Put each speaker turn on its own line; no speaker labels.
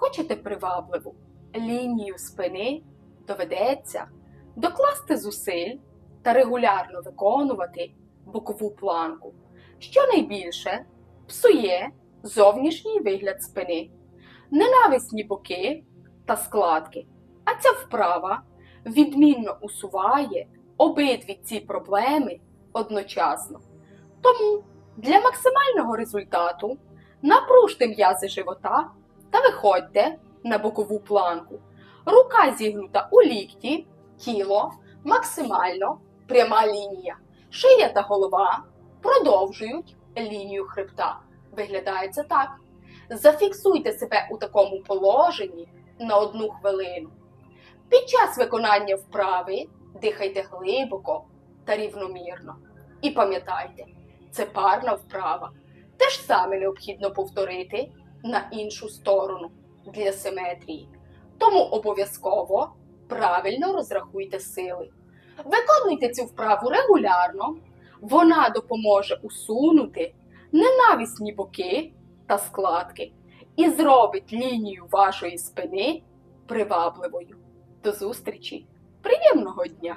Хочете привабливу лінію спини, доведеться докласти зусиль та регулярно виконувати бокову планку, що найбільше псує зовнішній вигляд спини, ненависні боки та складки. А ця вправа відмінно усуває обидві ці проблеми одночасно. Тому для максимального результату напружте м'язи живота та виходьте на бокову планку. Рука зігнута у лікті, тіло максимально пряма лінія. Шия та голова продовжують лінію хребта. Виглядає це так. Зафіксуйте себе у такому положенні на одну хвилину. Під час виконання вправи дихайте глибоко та рівномірно. І пам'ятайте, це парна вправа. Те ж саме необхідно повторити на іншу сторону для симетрії. Тому обов'язково правильно розрахуйте сили. Виконуйте цю вправу регулярно, вона допоможе усунути ненависні боки та складки і зробить лінію вашої спини привабливою. До зустрічі! Приємного дня!